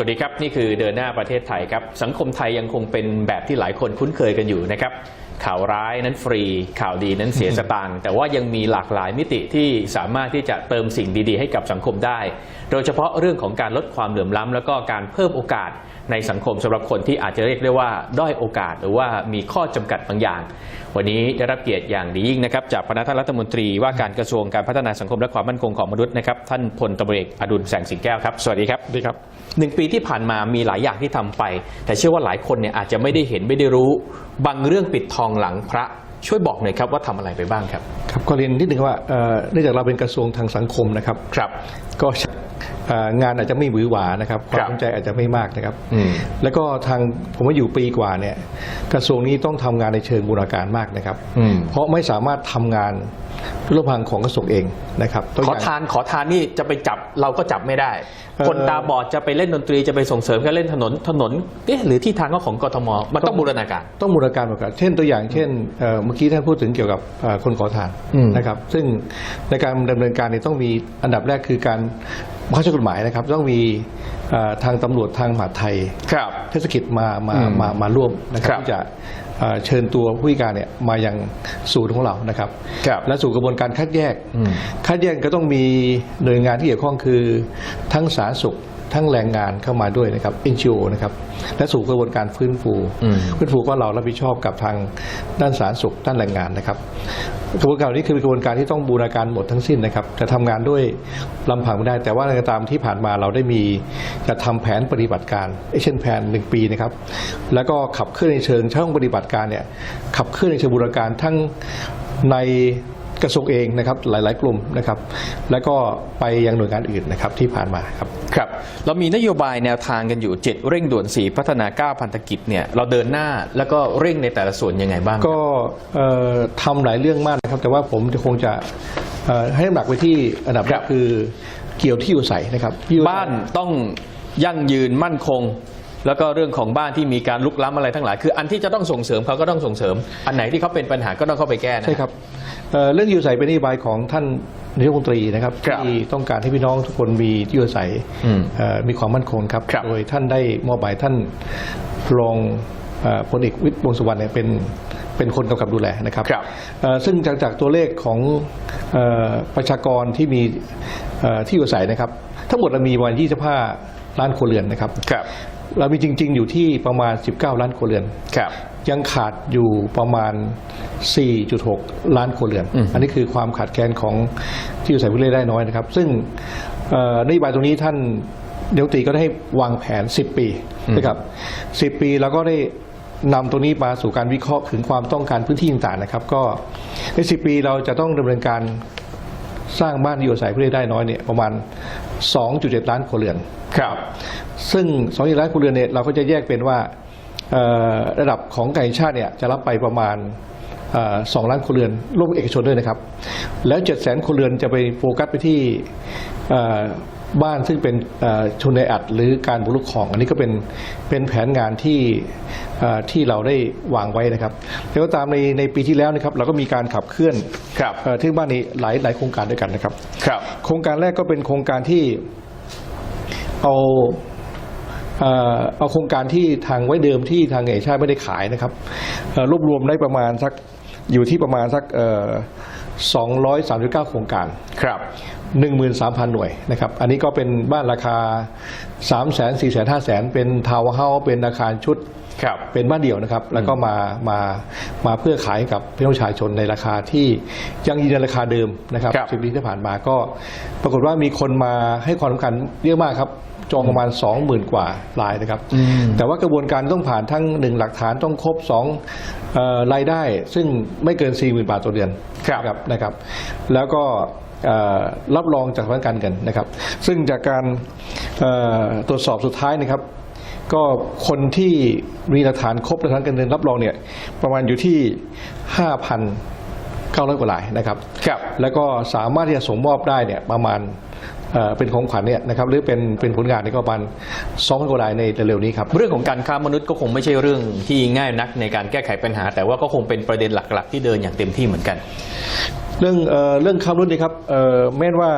วัสดีครับ นี่คือเดินหน้าประเทศไทยครับ สังคมไทยยังคงเป็นแบบที่หลายคนคุ้นเคยกันอยู่นะครับ ข่าวร้ายนั้นฟรี ข่าวดีนั้นเสียสตางค์แต่ว่ายังมีหลากหลายมิติที่สามารถที่จะเติมสิ่งดีๆ ให้กับสังคมได้ โดยเฉพาะเรื่องของการลดความเหลื่อมล้ำแล้วก็การเพิ่มโอกาส ในสังคมสำหรับคนที่อาจจะเรียกได้ว่าด้อยโอกาส หรือว่ามีข้อจำกัดบางอย่าง วันนี้ได้รับเกียรติอย่างดียิ่งนะครับจากพนักท่านรัฐมนตรีว่าการกระทรวงการพัฒนาสังคมและความมั่นคงของมนุษย์นะครับท่านพลตำรวจเอกอดุลแสงสิงแก้วครับสวัสดีครับดีครับหนึ่งปีที่ผ่านมามีหลายอย่างที่ทำไป แต่เชื่อว่าหลายคนเนี่ยอาจจะไม่ได้เห็นไม่ได้รู้ บางเรื่องปิดทองหลังพระช่วยบอกหน่อยครับว่าทำอะไรไปบ้างครับครับก็เรียนนิดหนึ่งว่าเอ่อเนื่องจากเราเป็นกระทรวงทางสังคมนะครับครับ ก็เอ่อ งานอาจจะไม่หวือหวานะครับความครับสนใจอาจจะไม่มากนะครับอืมแล้วก็ทางผมว่าอยู่ปีกว่าเนี่ยกระทรวงนี้ต้องทำงานในเชิงบูรณาการมากนะครับอืมเพราะไม่สามารถทำงานด้วยลำพังของกระทรวงเองนะครับตัวขออย่างทานขอทานนี่จะไปจับเราก็จับไม่ได้เอ่อคนตาบอดจะไปเล่นดนตรีจะไปส่งเสริมการเล่นถนนถนนเอ๊ะหรือที่ทางก็ของกทมมันต้องบูรณาการ ต้องบูรณาการเหมือนกันเช่นตัวอย่างเช่นเอ่อเมื่อกี้ท่านพูดถึงเกี่ยวกับเอ่อคนขอทานอืมนะครับ ซึ่งในการดำเนินการเนี่ยต้องมีอันดับแรกคือการบังคับใช้กฎหมายนะครับต้องมีเอ่อทางตำรวจทางมหาดไทยครับเทศกิจมามาอืมมามาร่วมนะคครัรับบที่จะเอ่อเชิญตัวผู้พิการเนี่ยมายังศูนย์ของเรานะครับครับและสู่กระบวนการคัดแยกอืมคัดแยกก็ต้องมีหน่วยงานที่เกี่ยวข้องคือทั้งสาธารณสุขทั้งแรงงานเข้ามาด้วยนะครับ NGO นะครับ และสู่กระบวนการฟื้นฟูอืมฟื้นฟูก็เรารับผิดชอบกับทางด้านสาธารณสุขด้านแรงงานนะครับ กระบวนการนี้คือกระบวนการที่ต้องบูรณาการหมดทั้งสิ้นนะครับจะทำงานด้วยลำพังไม่ได้ แต่ว่าอะไรก็ตามที่ผ่านมาเราได้มีจะทำแผนปฏิบัติการเช่นแผนหนึ่งปีนะครับ แล้วก็ขับเคลื่อนในเชิงช่องปฏิบัติการเนี่ยขับเคลื่อนในเชิงบูรณาการทั้งใน กระทรวงเองนะครับหลาย ๆ กลุ่มนะครับ แล้วก็ไปยังหน่วยงานอื่นนะครับที่ผ่านมาครับครับเรามีนโยบายแนวทางกันอยู่ 7 เร่งด่วน4พัฒนา 9 พันธกิจเนี่ยเราเดินหน้าแล้วก็เร่งในแต่ละส่วนยังไงบ้างก็เอ่อทำหลายเรื่องมากนะครับแต่ว่าผมจะคงจะเอ่อให้น้ำหนักไปที่อันดับแรกคือเกี่ยวที่อยู่อาศัยนะครับที่อยู่อาศัยบ้านต้องยั่งยืนมั่นคงแล้วก็เรื่องของบ้านที่มีการลุกล้ำอะไรทั้งหลาย คืออันที่จะต้องส่งเสริมเขาก็ต้องส่งเสริม อันไหนที่เขาเป็นปัญหาก็ต้องเข้าไปแก้นะใช่ครับ เอ่อเรื่องที่อยู่อาศัยเป็นนโยบายของท่านนายกรัฐมนตรีนะครับครับที่ต้องการให้พี่น้องทุกคนมีที่อยู่อาศัยอืมเอ่อมีความมั่นคงครับครับ โดยท่านได้มอบหมายท่านรองเอ่อพลเอกวิทย์วงษ์สุวรรณเนี่ยเป็นเป็นคนกำกับดูแลนะครับครับเอ่อซึ่งจากจากตัวเลขของเอ่อประชากรที่มีเอ่อที่อยู่อาศัยนะครับ ทั้งหมดเรามีประมาณ 25 ล้านครัวเรือนนะครับครับเรามีจริง ๆ อยู่ที่ประมาณ 19 ล้านครัวเรือนครับ ยังขาดอยู่ประมาณ 4.6 ล้านครัวเรือนอืมอันนี้คือความขาดแคลนของที่อยู่อาศัยผู้เล่นได้น้อยนะครับ ซึ่งเอ่อนโยบายตรงนี้ท่านเดียวตีก็ได้วางแผน 10 ปีนะครับ 10 ปีแล้วก็ได้นำตรงนี้มาสู่การวิเคราะห์ถึงความต้องการพื้นที่ต่างๆนะครับ ก็ใน 10 ปีเราจะต้องดำเนินการสร้างบ้านที่อยู่อาศัยผู้เล่นได้น้อยเนี่ยประมาณ 2.7 ล้านครัวเรือน ครับ ซึ่งสองล้านครัวเรือนเนี่ยเราก็จะแยกเป็นว่าเอ่อ ระดับของการแห่งชาติเนี่ยจะรับไปประมาณเอ่อสองล้านครัวเรือนร่วมกับเอกชนด้วยนะครับ แล้วเจ็ดแสนครัวเรือนจะไปโฟกัสไปที่เอ่อบ้านซึ่งเป็นเอ่อชนในอัดหรือการบุกรุกของ อันนี้ก็เป็นเป็นแผนงานที่เอ่อที่เราได้วางไว้นะครับแต่ก็ตามในในปีที่แล้วนะครับเราก็มีการขับเคลื่อนครับเอ่อที่บ้านนี้หลายหลายโครงการด้วยกันนะครับครับ โครงการแรกก็เป็นโครงการที่เอา เอ่อเอาโครงการที่ทางไว้เดิมที่ทางเอกชาติไม่ได้ขายนะครับเอ่อรวบรวมได้ประมาณสักอยู่ที่ประมาณสัก239 โครงการครับ 13,000 หน่วยนะครับ อันนี้ก็เป็นบ้านราคา 3 0 0 0 0 0 4 0 0 0 0 5 0 0 0 เป็นทาวน์เฮาส์เป็นอาคารชุดครับเป็นบ้านเดี่ยวนะครับ แล้วก็มามามาเพื่อขายให้กับพี่น้องประชาชนในราคาที่ยังยืนในราคาเดิมนะครับครับสิบปีที่ผ่านมาก็ปรากฏว่ามีคนมาให้ความสำคัญเยอะมากครับ จองประมาณ 20,000 กว่ารายนะครับอืมแต่ว่ากระบวนการต้องผ่านทั้งหนึ่งหลักฐานต้องครบสองเอ่อรายได้ ซึ่งไม่เกิน 40,000 บาทต่อเดือนครับนะครับ แล้วก็เอ่อรับรองจากสำนักงานการเงินนะครับ ซึ่งจากการเอ่อตรวจสอบสุดท้ายนะครับก็คนที่มีหลักฐานครบหลักฐานการเงินรับรองเนี่ยประมาณอยู่ที่ 5,900 กว่ารายนะครับครับ แล้วก็สามารถที่จะส่งมอบได้เนี่ยประมาณ เอ่อเป็นของขวัญเนี่ยนะครับหรือเป็นเป็นผลงานเนี่ยก็ประมาณ2,000กว่ารายในเร็วๆนี้ครับ เรื่องของการค้ามนุษย์ก็คงไม่ใช่เรื่องที่ง่ายนักในการแก้ไขปัญหา แต่ว่าก็คงเป็นประเด็นหลักๆ ที่เดินอย่างเต็มที่เหมือนกัน เรื่องเอ่อเรื่องค้ามนุษย์นี่ครับเอ่อแม้ว่า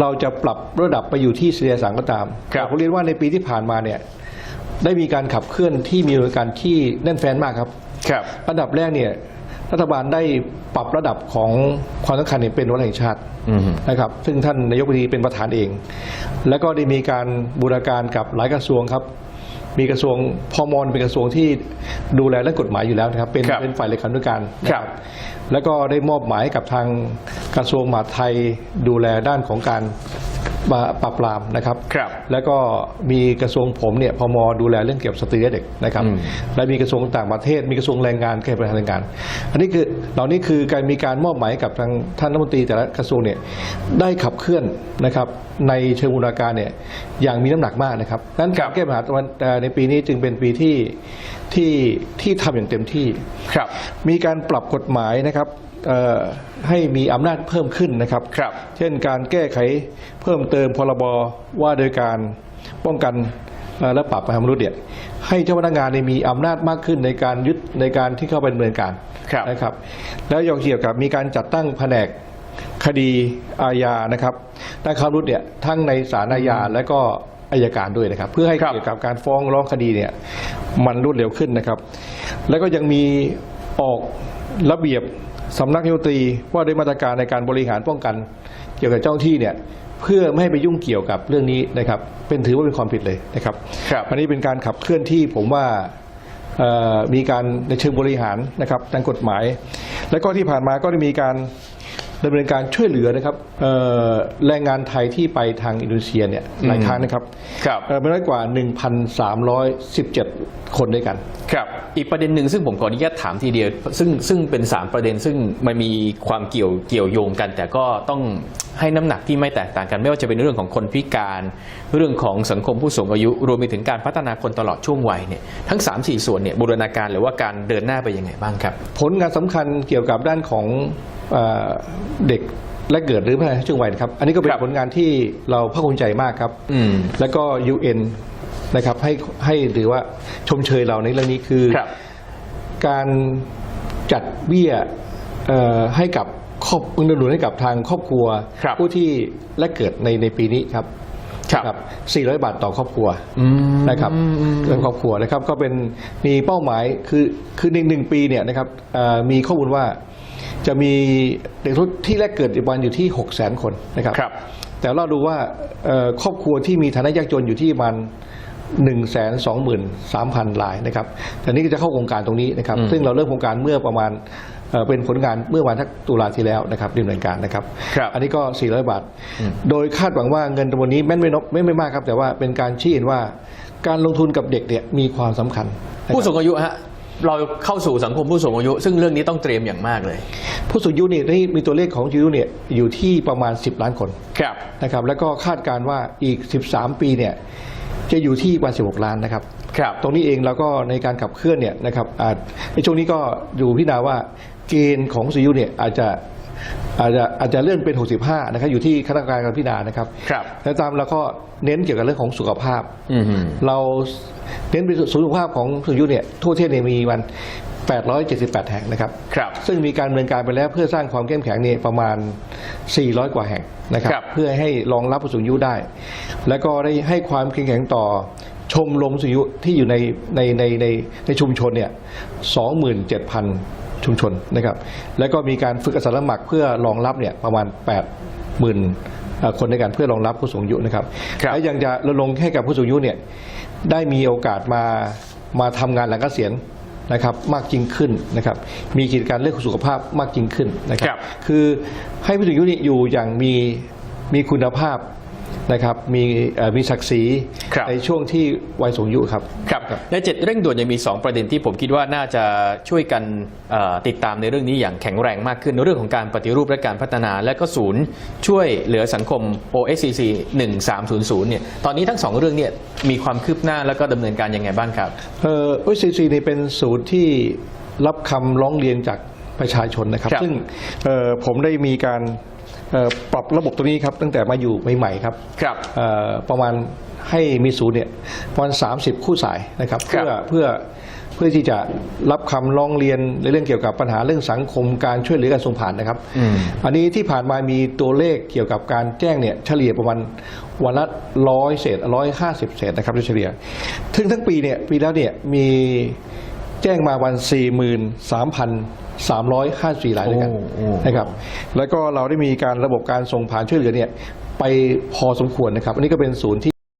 เราจะปรับระดับไปอยู่ที่เสียสังก็ตามครับผมเรียนว่าในปีที่ผ่านมาเนี่ยได้มีการขับเคลื่อนที่มีการที่แน่นแฟนมากครับครับอันดับแรกเนี่ย รัฐบาลได้ปรับระดับของความสำคัญเนี่ยเป็นวันแห่งชาติอืมนะครับ ซึ่งท่านนายกรัฐมนตรีเป็นประธานเอง แล้วก็ได้มีการบูรณาการกับหลายกระทรวงครับ มีกระทรวงพมเป็นกระทรวงที่ดูแลเรื่องกฎหมายอยู่แล้วนะครับ เป็นครับเป็นฝ่ายเลขานุการนะครับ แล้วก็ได้มอบหมายให้กับทางกระทรวงมหาดไทยดูแลด้านของการ มาปราบปรามนะครับ ครับแล้วก็มีกระทรวงผมเนี่ยพมดูแลเรื่องเกี่ยวกับสตรีและเด็กนะครับอืมและมีกระทรวงต่างประเทศ มีกระทรวงแรงงานแก้ปัญหาแรงงาน อันนี้คือเหล่านี้คือการมีการมอบหมายให้กับทางท่านรัฐมนตรีแต่ละกระทรวงเนี่ยได้ขับเคลื่อนนะครับในเชิงบูรณาการเนี่ยอย่างมีน้ำหนักมากนะครับดังนั้นการแก้ปัญหาตะวันเอ่อในปีนี้จึงเป็นปีที่ที่ที่ทำอย่างเต็มที่ ครับ มีการปรับกฎหมายนะครับเอ่อ ให้มีอำนาจเพิ่มขึ้นนะครับครับ เช่นการแก้ไขเพิ่มเติมพรบว่าโดยการป้องกันเอ่อและปราบปรามมนุษย์เนี่ยให้เจ้าพนักงานเนี่ยมีอำนาจมากขึ้นในการยึดในการที่เข้าไปดำเนินการครับนะครับ แล้วยังเกี่ยวกับมีการจัดตั้งแผนกคดีอาญานะครับด้านค้ามนุษย์เนี่ยทั้งในศาลอาญาและก็อายการด้วยนะครับ เพื่อให้ครับเกี่ยวกับการฟ้องร้องคดีเนี่ยมันรวดเร็วขึ้นนะครับ แล้วก็ยังมี ออกระเบียบสำนักนายกรัฐมนตรีว่าด้วยมาตรการในการบริหารป้องกัน เกี่ยวกับเจ้าหน้าที่เนี่ยเพื่อไม่ให้ไปยุ่งเกี่ยวกับเรื่องนี้นะครับ เป็นถือว่าเป็นความผิดเลยนะครับครับอันนี้เป็นการขับเคลื่อนที่ผมว่าเอ่อมีการในเชิงบริหารนะครับทางกฎหมาย แล้วก็ที่ผ่านมาก็ได้มีการดำเนินการช่วยเหลือนะครับเอ่อแรงงานไทยที่ไปทางอินโดนีเซียเนี่ยหลายครั้งนะครับครับเอ่อไม่น้อยกว่า 1,317 คนด้วยกันครับอีกประเด็นหนึ่งซึ่งผมขออนุญาตถามทีเดียว ซึ่งซึ่งเป็น 3 ประเด็น ซึ่งมันมีความเกี่ยวเกี่ยวโยงกัน แต่ก็ต้องให้น้ำหนักที่ไม่แตกต่างกัน ไม่ว่าจะเป็นเรื่องของคนพิการเรื่องของสังคมผู้สูงอายุ รวมไปถึงการพัฒนาคนตลอดช่วงวัยเนี่ยทั้ง 3 4 ส่วนเนี่ยบูรณาการหรือว่าการเดินหน้าไปยังไงบ้างครับ ผลงานสำคัญเกี่ยวกับด้านของเออเด็กและเกิดหรือพัฒนาช่วงวัยนะครับ อันนี้ก็เป็คนรับ ผลงานที่เราภาคภูมิใจมากครับ อืม แล้วก็ UN นะครับให้ให้หรือว่าชมเชยเราในเรื่องนี้คือครับ การจัดเบี้ยเอ่อให้กับครอบเงินหนุนให้กับทางครอบครัว ครับ ผู้ที่และเกิดในในปีนี้ครับครับ 400 บาทต่อครอบครัว อืม นะครับเรื่องครอบครัวนะครับก็เป็นมีเป้าหมายคือคือหนึ่งหนึ่งปีเนี่ยนะครับเอ่อมีข้อมูลว่าจะมีเด็กที่แรกเกิดประมาณอยู่ที่ 6 0 0 0 0 0 คนนะครับครับแต่เราดูว่าเอ่อครอบครัวที่มีฐานะยากจนอยู่ที่ประมาณ 1 2 3 0 0 0รายนะครับแต่นี่ก็จะเข้าโครงการตรงนี้นะครับอืมซึ่งเราเริ่มโครงการเมื่อประมาณเอ่อเป็นผลงานเมื่อวันทักตุลาที่แล้วนะครับดำเนินการนะครับครับอันนี้ก็ 400 บาทอืมโดยคาดหวังว่าเงินจำนวนนี้แม่นไม่นกไม่ไม่มากครับ แต่ว่าเป็นการชี้เห็นว่าการลงทุนกับเด็กเนี่ยมีความสำคัญนะครับผู้สูงอายุฮะเราเข้าสู่สังคมผู้สูงอายุ ซึ่งเรื่องนี้ต้องเตรียมอย่างมากเลย ผู้สูงอายุเนี่ยที่มีตัวเลขของผู้สูงอายุเนี่ยอยู่ที่ประมาณ 10 ล้านคนครับนะครับแล้วก็คาดการณ์ว่าอีก 13 ปีเนี่ย จะอยู่ที่ประมาณ16 ล้านนะครับ ครับ ตรงนี้เองเราก็ในการขับเคลื่อนเนี่ยนะครับอาจในช่วงนี้ก็อยู่พิจารณาว่าเกณฑ์ของผู้สูงอายุเนี่ยอาจจะอาจจะอาจจะเลื่อนเป็น 65 นะครับอยู่ที่คณะกรรมการการพิจารณานะครับครับ แล้วตามเราก็เน้นเกี่ยวกับเรื่องของสุขภาพ อืม เราเน้นไปสู่สุขภาพของผู้สูงอายุเนี่ยทั่วประเทศเนี่ยมีมัน 878 แห่งนะครับครับซึ่งมีการดำเนินการไปแล้วเพื่อสร้างความเข้มแข็งเนี่ยประมาณ 400 กว่าแห่งนะครับครับ เพื่อให้รองรับผู้สูงอายุได้ แล้วก็ได้ให้ความเข้มแข็งต่อชมรมผู้สูงอายุที่อยู่ในในในในในชุมชนเนี่ย27,000 ชุมชนนะครับแล้วก็มีการฝึกอาสาสมัครเพื่อรองรับเนี่ยประมาณ 80,000เอ่อคนในการเพื่อรองรับผู้สูงอายุนะครับครับ และยังจะรณรงค์ให้กับผู้สูงอายุเนี่ยได้มีโอกาสมามาทำงานหลังเกษียณ นะครับมากยิ่งขึ้นนะครับมีกิจการเรื่องสุขภาพมากยิ่งขึ้นนะคครัรับบคือให้ผู้สูงอายุนี่อยู่อย่างมีมีคุณภาพ นะครับมีเอ่อมีศักดิ์ศรีครับในช่วงที่วัยสูงอายุครับครับในเจ็ดเร่งด่วนยังมี 2 ประเด็นที่ผมคิดว่าน่าจะช่วยกันเอ่อติดตามในเรื่องนี้อย่างแข็งแรงมากขึ้นเรื่องของการปฏิรูปและการพัฒนา และก็ศูนย์ช่วยเหลือสังคม OSCC 1300เนี่ยตอนนี้ทั้งสองเรื่องเนี่ยมีความคืบหน้าแล้วก็ดำเนินการยังไงบ้างครับเอ่อ OCC นี่เป็นศูนย์ที่รับคำร้องเรียนจากประชาชนนะครับครับซึ่งเอ่อผมได้มีการ เอ่อปรับระบบตัวนี้ครับตั้งแต่มาอยู่ใหม่ๆครับครับ เอ่อประมาณให้มีศูนย์เนี่ยประมาณ30 คู่สายนะครับครัเพื่บอเพื่อเพื่อที่จะรับคำร้องเรียนในเรื่องเกี่ยวกับปัญหาเรื่องสังคมการช่วยเหลือการส่งผ่านนะครับอืมอันนี้ที่ผ่านมามีตัวเลขเกี่ยวกับการแจ้งเนี่ยเฉลี่ยประมาณวันละร้อยเศษร้อยห้าสิบเศษนะครับโดยเฉลี่ยถึงทั้งปีเนี่ยปีแล้วเนี่ยมี แจ้งมาวันสี่หมื่นสามพันสามร้อยห้าสี่รายด้วยกันโอ้โอ้นะครับ แล้วก็เราได้มีการระบบการส่งผ่านช่วยเหลือเนี่ยไปพอสมควรนะครับ อันนี้ก็เป็นศูนย์ที่